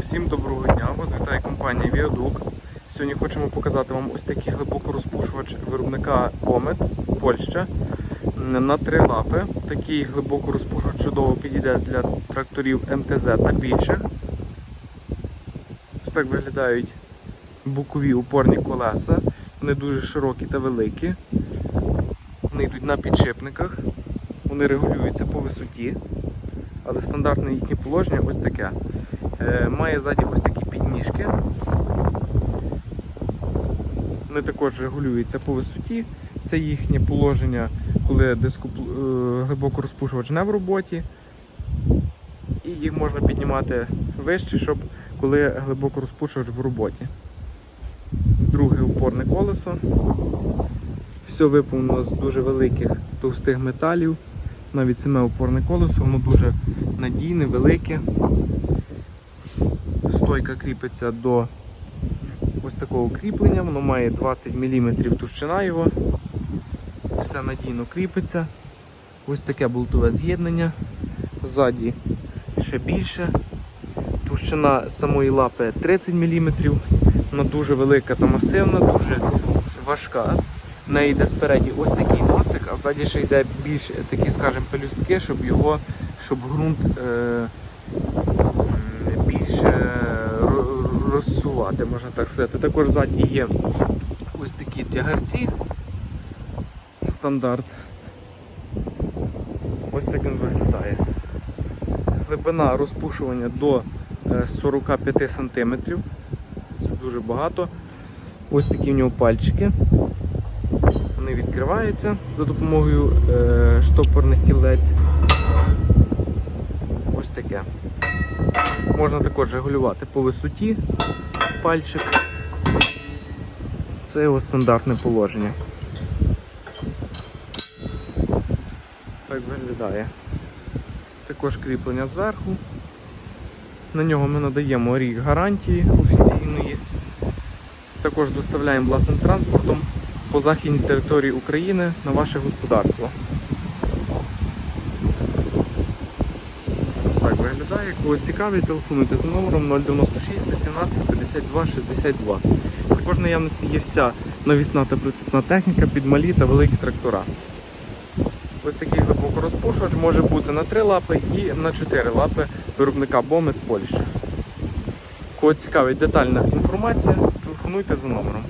Усім доброго дня! Вас вітає компанія Viaduc. Сьогодні хочемо показати вам ось такий глибокорозпушувач виробника Comet, Польща. На три лапи. Такий глибокорозпушувач чудово підійде для тракторів МТЗ та більше. Ось так виглядають бокові упорні колеса. Вони дуже широкі та великі. Вони йдуть на підшипниках. Вони регулюються по висоті. Але стандартне їхнє положення ось таке. Е, Має ззаді ось такі підніжки. Вони також регулюються по висоті. Це їхнє положення, коли дископ... е, глибоко розпушувач не в роботі. І їх можна піднімати вище, щоб коли глибоко розпушувач в роботі. Друге упорне колесо. Все виповнено з дуже великих товстих металів. Навіть саме опорне колесо, воно дуже надійне, велике. Стойка кріпиться до ось такого кріплення, воно має 20 мм товщина його. Все надійно кріпиться. Ось таке болтове з'єднання. Ззаді ще більше. Товщина самої лапи 30 мм. Вона дуже велика та масивна, дуже важка. В неї йде спереді ось такий носик, а ззаді ще йде більш такі, скажімо, пелюстки, щоб його, щоб ґрунт е, більше розсувати, можна так сказати. Також ззаді є ось такі тягарці. Стандарт. Ось так виглядає. Глибина розпушування до е, 45 см. Це дуже багато. Ось такі в нього пальчики. Вони відкриваються за допомогою е, штопорних кілець. Ось таке. Можна також регулювати по висоті пальчик. Це його стандартне положення. Так виглядає. Також кріплення зверху. На нього ми надаємо рік гарантії офіційної. Також доставляємо власним транспортом по західній території України на ваше господарство. Так виглядає. Кого цікавить, телефонуйте за номером 096 18 52 62. Також в наявності є вся навісна та прицепна техніка під малі та великі трактора. Ось такий глибокорозпушувач може бути на 3 лапи і на 4 лапи виробника Бомет Польща. Кого цікавить детальна інформація, телефонуйте за номером.